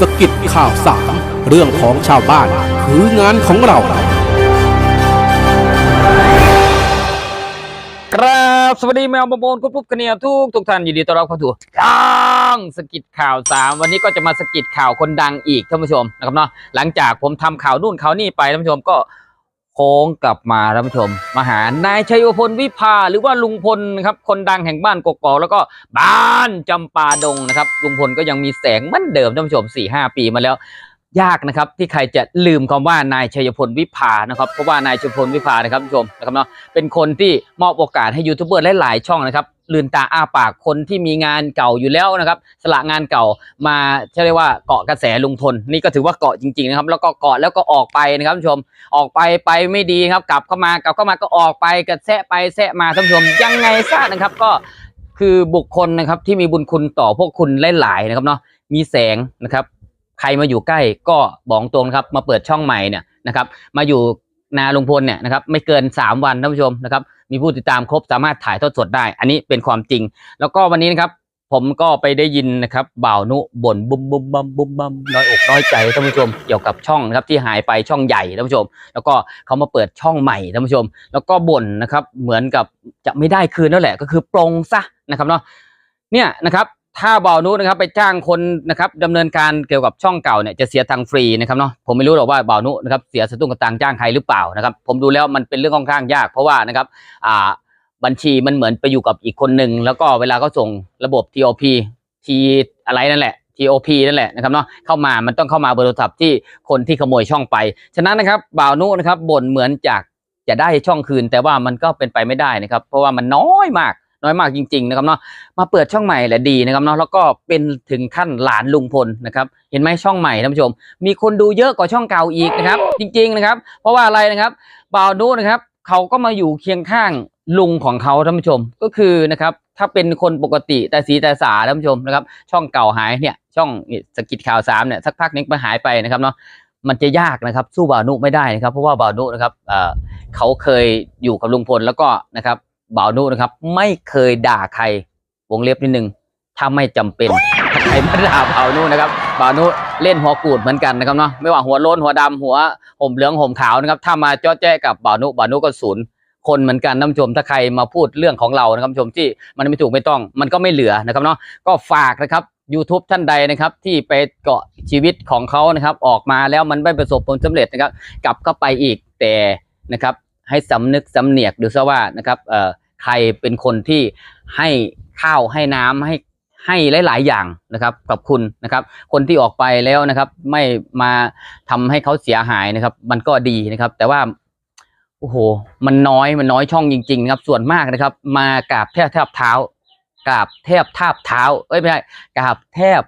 สกิดข่าวสามเรื่องของชาวบ้านคืองานของเราครับสวัสดีแมวบอลกุ๊บกุ๊บกันเนียทุกทุกท่านยินดีต้อนรับเข้าสู่ช่องสกิดข่าวสามวันนี้ก็จะมาสกิดข่าวคนดังอีกท่านผู้ชมนะครับเนาะหลังจากผมทำข่าวนู่นข่าวนี่ไปท่านผู้ชมก็ โค้งกลับมาท่านผู้ชม มาหานายชัยพลวิภาหรือว่าลุงพลนะครับคนดังแห่งบ้านกกอกแล้วก็บ้านจำปาดงนะครับลุงพลก็ยังมีแสงเหมือนเดิมท่านผู้ชมสี่ห้าปีมาแล้ว ยากนะครับที่ใครจะลืมคำว่านายชัยพลวิภานะครับเพราะว่านายชัยพลวิภานะครับท่านผู้ชมนะครับเนาะเป็นคนที่มอบโอกาสให้ยูทูบเบอร์หลายๆช่องนะครับลืนตาอ้าปากคนที่มีงานเก่าอยู่แล้วนะครับ สละงานเก่ามาใช่เรียกว่าเกาะกระแสลุงพลนี่ก็ถือว่าเกาะจริงๆนะครับ แล้วก็เกาะแล้วก็ออกไปนะครับท่านผู้ชมออกไปไปไม่ดีครับ กลับเข้ามากลับเข้ามาก็ออกไปกระแสไปแสะมาท่านผู้ชมยังไงซะนะครับ ก็คือบุคคลนะครับที่มีบุญคุณต่อพวกคุณหลายๆนะครับเนาะมีแสงนะครับ ใครมาอยู่ใกล้ก็บอกตรงครับมาเปิดช่องใหม่เนี่ยนะครับมาอยู่นาลุงพลเนี่ยนะครับไม่เกิน 3 วันท่านผู้ชมนะครับมีผู้ติดตามครบสามารถถ่ายทอดสดได้ อันนี้เป็นความจริง แล้วก็วันนี้นะครับผมก็ไปได้ยินนะครับบ่าวนุบ่นบุ้มบุ้มบัมบุ้มบัมน้อยอกน้อยใจท่านผู้ชมเกี่ยวกับช่องนะครับที่หายไปช่องใหญ่ท่านผู้ชม แล้วก็เขามาเปิดช่องใหม่ท่านผู้ชม แล้วก็บ่นนะครับเหมือนกับจะไม่ได้คืนนั่นแหละก็คือปรงซะนะครับเนาะเนี่ยนะครับ ถ้าบ่าวนุนะครับไปจ้างคนนะครับดำเนินการเกี่ยวกับช่องเก่าเนี่ยจะเสียตังค์ฟรีนะครับเนาะผมไม่รู้หรอกว่าบ่าวนุนะครับเสียสตุ้งกระตังจ้างใครหรือเปล่านะครับ ผมดูแล้วมันเป็นเรื่องค่อนข้างยาก เพราะว่านะครับอ่าบัญชีมันเหมือนไปอยู่กับอีกคนหนึ่งแล้วก็เวลาเขาส่งระบบ TOP T อะไรนั่นแหละ TOP นั่นแหละนะครับเนาะเข้ามามันต้องเข้ามาเบอร์โทรศัพท์ที่คนที่ขโมยช่องไป ฉะนั้นนะครับบ่าวนุนะครับบ่นเหมือนจากจะได้ช่องคืน แต่ว่ามันก็เป็นไปไม่ได้นะครับ เพราะว่ามันน้อยมาก น้อยมากจริง ๆ นะครับเนาะมาเปิดช่องใหม่แหละดีนะครับเนาะแล้วก็เป็นถึงขั้นหลานลุงพลนะครับเห็นไหมช่องใหม่ท่านผู้ชม มีคนดูเยอะกว่าช่องเก่าอีกนะครับ จริง ๆนะครับ เพราะว่าอะไรนะครับบ่าวนุนะครับเขาก็มาอยู่เคียงข้างลุงของเขาท่านผู้ชมก็คือนะครับถ้าเป็นคนปกติแต่สีแต่สาท่านผู้ชมนะครับช่องเก่าหายเนี่ยช่องสกิดข่าวสามเนี่ยสักพักนึงไปหายไปนะครับเนาะมันจะยากนะครับสู้บ่าวนุไม่ได้นะครับเพราะว่าบ่าวนุนะครับเขาเคยอยู่กับลุงพลแล้วก็นะครับ บ่าวนุนะครับ ไม่เคยด่าใครวงเล็บนิดนึงถ้าไม่จำเป็นใครมาด่าบ่าวนุนะครับบ่าวนุเล่นหัวกูดเหมือนกันนะครับเนาะไม่ว่าหัวโล้นหัวดำหัวห่มเหลืองห่มขาวนะครับ ถ้ามาเจ้าแจ้กับบ่าวนุบ่าวนุก็ศูนย์คนเหมือนกันท่านผู้ชมถ้าใครมาพูดเรื่องของเรานะครับท่าผู้ชมที่มันไม่ถูกไม่ต้อง มันก็ไม่เหลือนะครับเนาะก็ฝากนะครับ YouTube ท่านใดนะครับ ที่ไปเกาะชีวิตของเขานะครับ ออกมาแล้วมันไม่ประสบผลสำเร็จนะครับ กลับเข้าไปอีกแต่นะครับ ให้สำนึกสำเนียกดูซะว่านะครับเอ่อใครเป็นคนที่ให้ข้าวให้น้ำให้ให้หลาย ๆ อย่างนะครับกับคุณนะครับ คนที่ออกไปแล้วนะครับ ไม่มาทำให้เขาเสียหายนะครับ มันก็ดีนะครับ แต่ว่าโอ้โห มันน้อยมันน้อยช่องจริงๆนะครับ ส่วนมากนะครับ มากราบแทบแทบเท้ากราบแทบทาบเท้า เอ้ยไม่ใช่กราบแทบ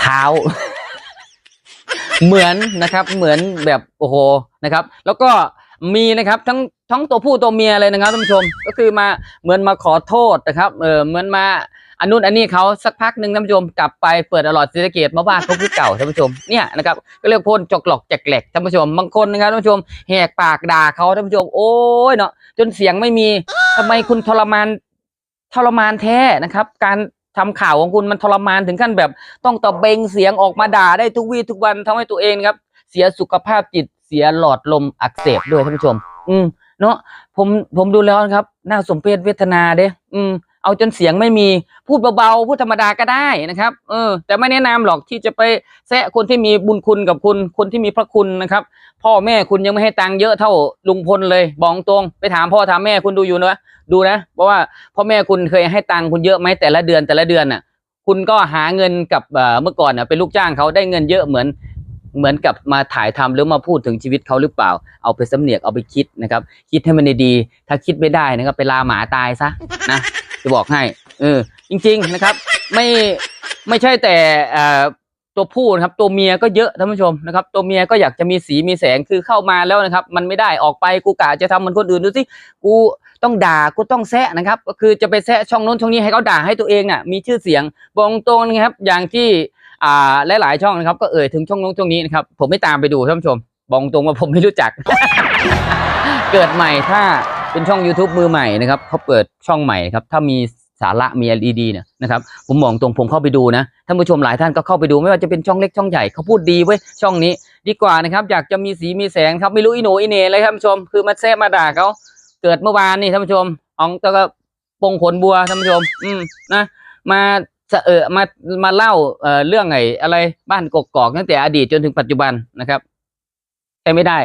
เท้า เหมือนนะครับ เหมือนแบบโอ้โหนะครับ แล้วก็ มีนะครับทั้งทั้งตัวผู้ตัวเมียเลยนะครับท่านผู้ชม ก็คือมาเหมือนมาขอโทษนะครับเออเหมือนมาอันนู้นอันนี้เขาสักพักหนึ่งท่านผู้ชมกลับไปเปิดอลอดศรีสเกดมาว่าเขาคือเก่าท่านผู้ชมเนี่ยนะครับก็เรียกพ่นจกหลอกแจกแหลกท่านผู้ชมบางคนนะครับท่านผู้ชมแหกปากด่าเขาท่านผู้ชมโอ้ยเนาะจนเสียงไม่มีทำไมคุณทรมานทรมานแท้นะครับ การทำข่าวของคุณมันทรมานถึงขั้นแบบ ต้องตะเบงเสียงออกมาด่าได้ทุกวี่ทุกวันทำให้ตัวเองครับเสียสุขภาพจิต เสียหลอดลมอักเสบด้วยท่านผู้ชม อืม เนาะผมผมดูแล้วครับน่าสมเพชเวทนาเด้อืมเอาจนเสียงไม่มีพูดเบาๆพูดธรรมดาก็ได้นะครับ เออ แต่ไม่แนะนำหรอกที่จะไปแซะคนที่มีบุญคุณกับคุณคนที่มีพระคุณนะครับ พ่อแม่คุณยังไม่ให้ตังค์เยอะเท่าลุงพลเลยบอกตรงไปถามพ่อถามแม่คุณดูอยู่นะดูนะเพราะว่าพ่อแม่คุณเคยให้ตังค์คุณเยอะไหมแต่ละเดือนแต่ละเดือนน่ะ คุณก็หาเงินกับเมื่อก่อนน่ะเป็นลูกจ้างเขาได้เงินเยอะเหมือน เหมือนกับมาถ่ายทำหรือมาพูดถึงชีวิตเขาหรือเปล่า เอาไปสำเนียกเอาไปคิดนะครับ คิดให้มันดีถ้าคิดไม่ได้นะครับไปลาหมาตายซะนะจะบอกให้เออจริง ๆนะครับ ไม่ไม่ใช่แต่เอ่อตัวผู้นะครับตัวเมียก็เยอะท่านผู้ชมนะครับ ตัวเมียก็อยากจะมีสีมีแสงคือเข้ามาแล้วนะครับ มันไม่ได้ออกไปกูกะจะทำเหมือนคนอื่นดูสิกูต้องด่ากูต้องแซะนะครับ ก็คือจะไปแซะช่องโน้นช่องนี้ให้เขาด่าให้ตัวเองน่ะมีชื่อเสียงบอกตรงนะครับอย่างที่ อ่าหลายๆช่องนะครับก็เอ่ยถึงช่องน้นช่องนี้นะครับผมไม่ตามไปดูท่านผู้ชมบอกตรงว่าผมไม่รู้จัก เกิดใหม่ถ้าเป็นช่อง YouTube มือใหม่นะครับเขาเปิดช่องใหม่ครับถ้ามีสาระมีอะไรดีๆเนี่ยนะครับผมมองตรงผมเข้าไปดูนะท่านผู้ชมหลายท่านก็เข้าไปดูไม่ว่าจะเป็นช่องเล็กช่องใหญ่เขาพูดดีเว้ยช่องนี้ ดีกว่านะครับอยากจะมีสีมีแสงครับไม่รู้อีโหนอีเหนเลยท่านผู้ชม คือมาแซะมาด่าเขาเกิดเมื่อวานนี่ท่านผู้ชมอองตะก็ปงขนบัวท่านผู้ชม อืมนะมา เอะเอมามาเล่าเอ่อเรื่องไออะไรบ้านกกอกตั้งแต่อดีตจนถึงปัจจุบันนะครับแต่ไม่ได้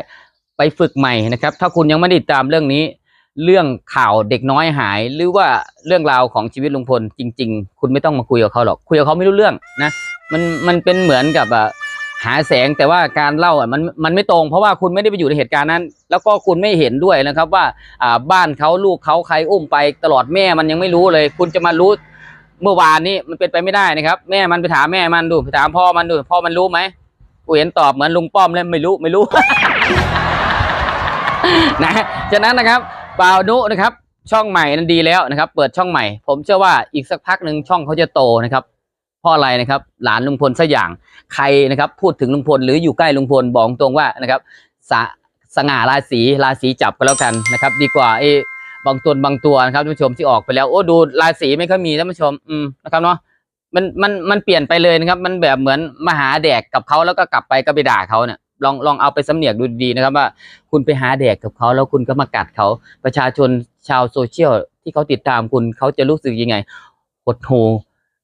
ไปฝึกใหม่นะครับ ถ้าคุณยังไม่ได้ติดตามเรื่องนี้ เรื่องข่าวเด็กน้อยหาย หรือว่าเรื่องราวของชีวิตลุงพลจริง ๆ คุณไม่ต้องมาคุยกับเขาหรอกคุยกับเขาไม่รู้เรื่องนะมันมันเป็นเหมือนกับอะหาแสงแต่ว่าการเล่าอะมันมันไม่ตรงเพราะว่าคุณไม่ได้ไปอยู่ในเหตุการณ์นั้น แล้วก็คุณไม่เห็นด้วยนะครับว่าอ่าบ้านเขาลูกเขาใครอุ้มไปตลอดแม่มันยังไม่รู้เลย คุณจะมารู้ เมื่อวานนี้มันเป็นไปไม่ได้นะครับ แม่มันไปถามแม่มันดูไปถามพ่อมันดูพ่อมันรู้ไหมกูเห็นตอบเหมือนลุงป้อมเลยไม่รู้ไม่รู้ นะฉะนั้นนะครับบ่าวนุนะครับ ช่องใหม่นั้นดีแล้วนะครับ เปิดช่องใหม่ ผมเชื่อว่าอีกสักพักหนึ่งช่องเขาจะโตนะครับเพราะอะไรนะครับ หลานลุงพลสักอย่างใครนะครับ พูดถึงลุงพลหรืออยู่ใกล้ลุงพลบอกตรงว่านะครับสสง่าราศีราศีจับก็แล้วกันนะครับ ดีกว่าไอ้ บางตัวบางตัวนะครับท่านผู้ชมที่ออกไปแล้วโอ้ดูลายสีไม่ค่อยมีท่านผู้ชมอืมนะครับเนาะมันมันมันเปลี่ยนไปเลยนะครับ มันแบบเหมือนมาหาแดกกับเขาแล้วก็กลับไปก็ไปด่าเขาเนี่ยลองลองเอาไปสำเนียกดูดีนะครับว่า คุณไปหาแดกกับเขาแล้วคุณก็มากัดเขาประชาชนชาวโซเชียลที่เขาติดตามคุณเขาจะรู้สึกยังไงหดหู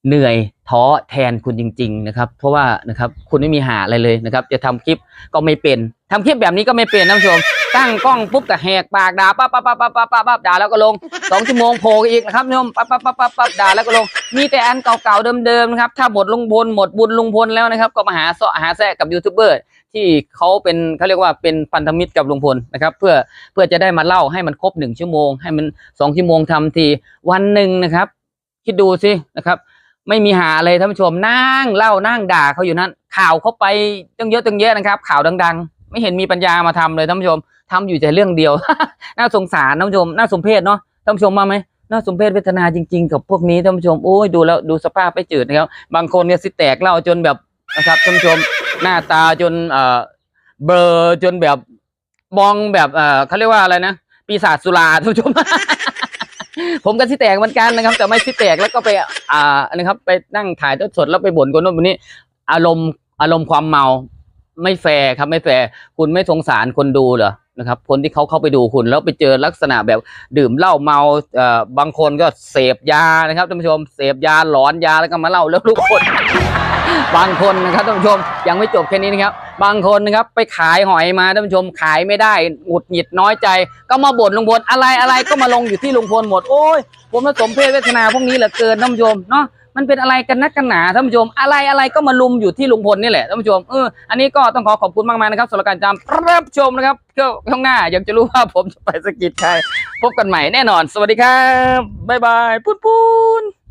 เหนื่อยท้อแทนคุณจริง ๆ นะครับ เพราะว่านะครับคุณไม่มีหาอะไรเลยนะครับ จะทำคลิปก็ไม่เป็นทำคลิปแบบนี้ก็ไม่เป็นท่านผู้ชมตั้งกล้องปุ๊บแต่แหกปากด่าปั๊บปั๊บปั๊บปั๊บปั๊บปั๊บปั๊บด่าแล้วก็ลงสองชั่วโมงโผล่อีกนะครับท่านผู้ชมปั๊บปั๊บปั๊บปั๊บปั๊บด่าแล้วก็ลง มีแต่อันเก่าๆเดิมๆนะครับถ้าหมดลุงพลหมดบุญลุงพลแล้วนะครับ ก็มาหาเสาะหาแซะกับยูทูบเบอร์ที่เขาเป็นเขาเรียกว่าเป็นพันธมิตรกับลุงพลนะครับ เพื่อเพื่อจะได้มาเล่าให้มันครบหนึ่งชั่วโมง ให้มันสองชั่วโมงทำทีวันหนึ่งนะครับ คิดดูสินะครับ ไม่มีหาอะไรท่านผู้ชมนั่งเล่านั่งด่าเขาอยู่นั้น ข่าวเขาไปตั้งเยอะตั้งแยอะนะครับ ข่าวดัง ๆ ไม่เห็นมีปัญญามาทำเลยท่านผู้ชมทำอยู่แต่เรื่องเดียว น่าสงสารท่านผู้ชม น่าสมเพชเนาะท่านผู้ชมมาไหมน่าสมเพชเวทนาจริง ๆ กับพวกนี้ท่านผู้ชมโอ้ยดูแล้วดูสภาพไปจืดนะครับ บางคนเนี่ยสิแตกเล่าจนแบบนะครับท่านผู้ชมหน้าตาจนเอ่อเบลอจนแบบมองแบบเอ่อเขาเรียกว่าอะไรนะปีศาจสุราท่านผู้ชม ผมก็สิแตกเหมือนกันนะครับ แต่ไม่สิแตกแล้วก็ไป อ่านะครับ ไปนั่งถ่ายทอดสดแล้วไปบ่นคนโน้นคนนี้ อารมณ์อารมณ์ความเมาไม่แฟร์ครับไม่แฟร์คุณไม่สงสารคนดูเหรอนะครับ คนที่เขาเข้าไปดูคุณแล้วไปเจอลักษณะแบบดื่มเหล้าเมาเอ่อบางคนก็เสพยานะครับท่านผู้ชมเสพยาหลอนยาแล้วก็มาเล่าแล้วทุกคน บางคนนะครับท่านผู้ชมยังไม่จบแค่นี้นะครับ บางคนนะครับไปขายหอยมาท่านผู้ชมขายไม่ได้หงุดหงิดน้อยใจ ก็มาบ่นลุงพลอะไรอะไรก็มาลงอยู่ที่ลุงพลหมดโอ้ยผมผสมเพศเวทนาพวกนี้เหลือเกินท่านผู้ชมเนาะมันเป็นอะไรกันนักกันหนาท่านผู้ชม อะไรอะไรก็มาลุมอยู่ที่ลุงพลนี่แหละท่านผู้ชมเอออันนี้ก็ต้องขอขอบคุณมากมานะครับสำหรับการจำรับชมนะครับก็ข้างหน้าอยากจะรู้ว่าผมจะไปสกิดใครพบกันใหม่แน่นอน สวัสดีครับบ๊ายบายปุ้นปุ้น